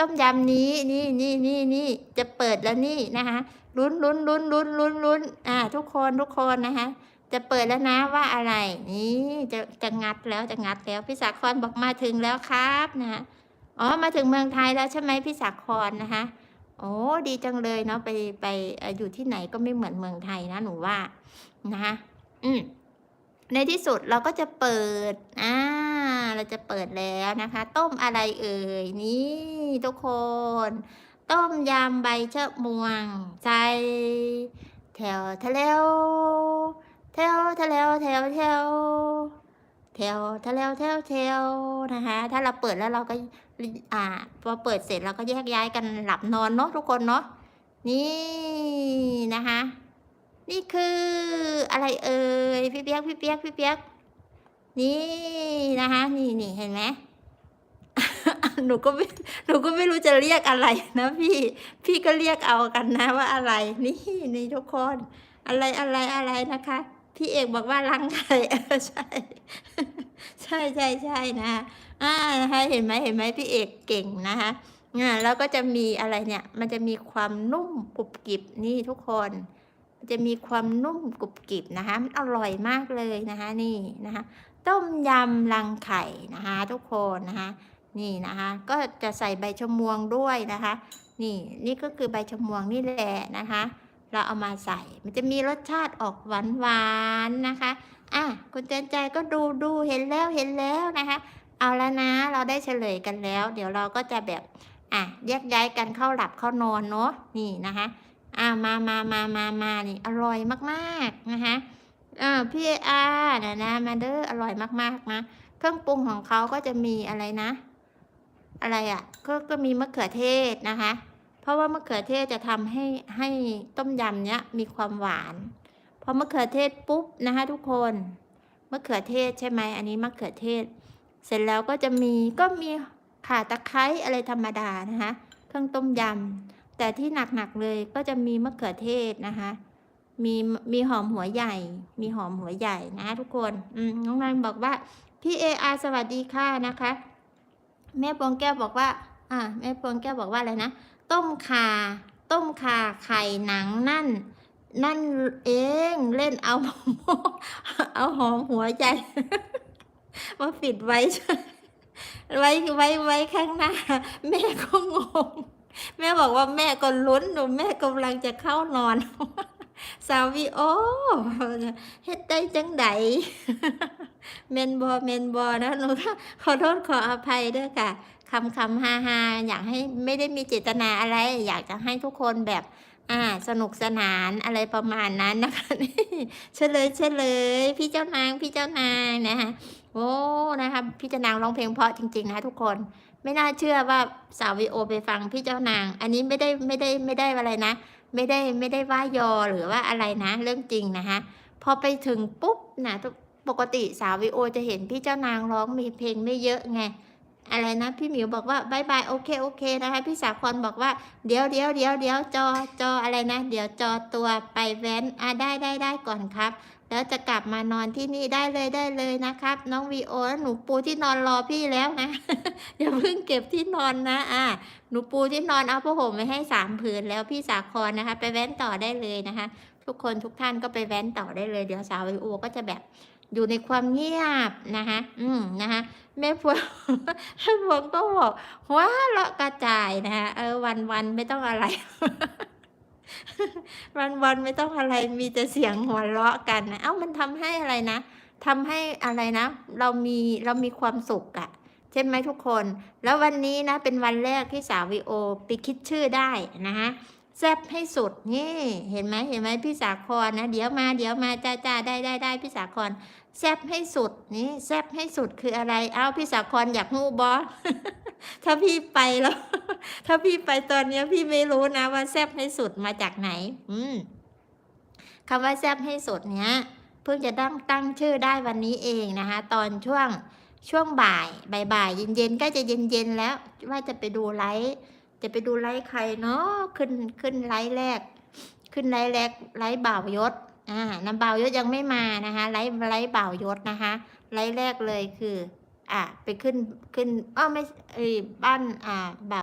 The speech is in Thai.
ต้มยำนี้นี่นี่นี่นี่จะเปิดแล้วนี่นะคะลุ้นลุ้นลุ้นลุ้นลุ้นลุ้นอ่า ทุกคนทุกคนนะคะ จะเปิดแล้วนะว่าอะไร นี่จะจะงัดแล้วจะงัดแล้วพี่สาครบอกมาถึงแล้วครับนะคะอ๋อมาถึงเมืองไทยแล้วใช่ไหมพี่สาครนะคะโอ้ดีจังเลยเนาะไปไปอยู่ที่ไหนก็ไม่เหมือนเมืองไทยนะหนูว่านะคะอืมในที่สุดเราก็จะเปิดอ่า เราจะเปิดแล้วนะคะ ต้มอะไรเอ่ย นี่ทุกคน ต้มยำใบชะมวงใส่แถวทะเลวแถวทะเลวแถวแถวแถวทะเลวแถวแถวนะคะ ถ้าเราเปิดแล้วเราก็อ่าพอเปิดเสร็จเราก็แยกย้ายกันหลับนอนเนาะทุกคนเนาะนี่นะคะ นี่คืออะไรเอ่ยพี่เปียกพี่เปียกพี่เปียกนี่ นะคะ นี่นี่เห็นไหมหนูก็ไม่หนูก็ไม่รู้จะเรียกอะไรนะพี่ พี่ก็เรียกเอากันนะว่าอะไร นี่นี่ทุกคน อะไรอะไรอะไรนะคะ พี่เอกบอกว่าลังไข่ใช่ ใช่ใช่ใช่นะอ่านะคะเห็นไหมเห็นไหมพี่เอกเก่งนะคะอ่าแล้วก็จะมีอะไรเนี่ย มันจะมีความนุ่มกรุบกริบนี่ทุกคน จะมีความนุ่มกรุบกริบนะคะมันอร่อยมากเลยนะคะนี่นะคะต้มยำรังไข่นะคะทุกคนนะคะนี่นะคะก็จะใส่ใบชะมวงด้วยนะคะนี่นี่ก็คือใบชะมวงนี่แหละนะคะ เราเอามาใส่มันจะมีรสชาติออกหวานหวานๆนะคะอะคุณเตือนใจก็ดูดูเห็นแล้วเห็นแล้วนะคะ เอาแล้วนะเราได้เฉลยกันแล้ว เดี๋ยวเราก็จะแบบอะแยกย้ายกันเข้าหลับเข้านอนเนาะนี่นะคะ อะมามามามามานี่อร่อยมากๆนะคะอ่าพี่อาร์นะนะมาเด้ออร่อยมากๆนะเครื่องปรุงของเขาก็จะมีอะไรนะ อะไรอะ่ะ ก็ก็มีมะเขือเทศนะคะ เพราะว่ามะเขือเทศจะทำให้ให้ต้มยำเนี้ยมีความหวานพอมะเขือเทศปุ๊บนะคะทุกคนมะเขือเทศใช่ไหมอันนี้มะเขือเทศ เสร็จแล้วก็จะมีก็มีข่าตะไคร้อะไรธรรมดานะคะเครื่องต้มยำ แต่ที่หนักๆเลยก็จะมีมะเขือเทศนะคะ มีมีหอมหัวใหญ่ มีหอมหัวใหญ่นะทุกคนน้องนางบอกว่าพี่เออาสวัสดีค่ะนะคะ แม่ปวงแก้วบอกว่า อ่า แม่ปวงแก้วบอกว่าอะไรนะ ต้มขาต้มขาไข่หนังนั่น นั่นเองเล่นเอาเอาหอมหัวใจมาปิดไว้ไว้ไว้ไว้ข้างหน้า แม่ก็งง แม่บอกว่าแม่ก็ลุ้นหนูแม่กำลังจะเข้านอน สาววีโอเฮ็ดได้จังไดเมนบอเมนบอนะหนูก็ขอโทษขออภัยด้วยค่ะคำคำฮาฮาอยากให้ไม่ได้มีเจตนาอะไร อยากจะให้ทุกคนแบบอ่าสนุกสนานอะไรประมาณนั้นนะคะนี่เฉลยเฉลยพี่เจ้านางพี่เจ้านางนะคะโอ้นะคะพี่เจ้านางร้องเพลงเพราะจริงๆนะทุกคน ไม่น่าเชื่อว่าสาววีโอไปฟังพี่เจ้านาง อันนี้ไม่ได้ไม่ได้ไม่ได้อะไรนะ ไม่ได้ไม่ได้ว่ายอหรือว่าอะไรนะ เรื่องจริงนะคะพอไปถึงปุ๊บนะปกติสาววีโอจะเห็นพี่เจ้านางร้องมีเพลงไม่เยอะไงอะไรนะพี่หมิวบอกว่าบายบายโอเคโอเคนะคะพี่สาครบอกว่าเดี๋ยวเดี๋ยวเดี๋ยวเดี๋ยวจอจออะไรนะ เดี๋ยวจอตัวไปแว้นอะได้ได้ได้ก่อนครับ แล้วจะกลับมานอนที่นี่ได้เลยได้เลยนะครับ น้องวีโอแล้วหนูปูที่นอนรอพี่แล้วนะอย่าเพิ่งเก็บที่นอนนะอะหนูปูที่นอนเอาผ้าห่มไปให้สามผืนแล้วพี่สาครนะคะ ไปแว้นต่อได้เลยนะคะ ทุกคนทุกท่านก็ไปแว้นต่อได้เลยเดี๋ยวสาววีโอก็จะแบบอยู่ในความเงียบนะคะ อืมนะคะแม่พวงแม่พวงก็บอกว้าเลาะกระจายนะคะเออวันวันไม่ต้องอะไร วันวันไม่ต้องอะไรมีแต่เสียงหัวเราะกันนะเอ้ามันทำให้อะไรนะทำให้อะไรนะ เรามีเรามีความสุขอะใช่ไหมทุกคน แล้ววันนี้นะเป็นวันแรกที่สาววีโอไปคิดชื่อได้นะคะแซบให้สุดนี่เห็นไหมเห็นไหมพี่สาครนะเดี๋ยวมาเดี๋ยวมาจ้าจ้าได้ได้ได้พี่สาครแซบให้สุดนี่แซบให้สุดคืออะไร เอ้าพี่สาครอยากฮู้บอ ถ้าพี่ไปแล้ว ถ้าพี่ไปตอนเนี้ย พี่ไม่รู้นะว่าแซบให้สุดมาจากไหน อืมคำว่าแซบให้สุดเนี้ย เพิ่งจะตั้งตั้งชื่อได้วันนี้เองนะคะ ตอนช่วงช่วงบ่ายบ่ายบ่ายเย็นเย็นก็จะเย็นเย็นแล้ว ว่าจะไปดูไลฟ์จะไปดูไลฟ์ใครเนาะขึ้นขึ้นไลฟ์แรก ขึ้นไลฟ์แรกไลฟ์บ่าวยศอ่าน้ำบ่าวยศยังไม่มานะคะ ไลฟ์ไลฟ์บ่าวยศนะคะ ไลฟ์แรกเลยคือ อะไปขึ้นขึ้นอ้อไม่ไอ้บ้านอ่าบ่าว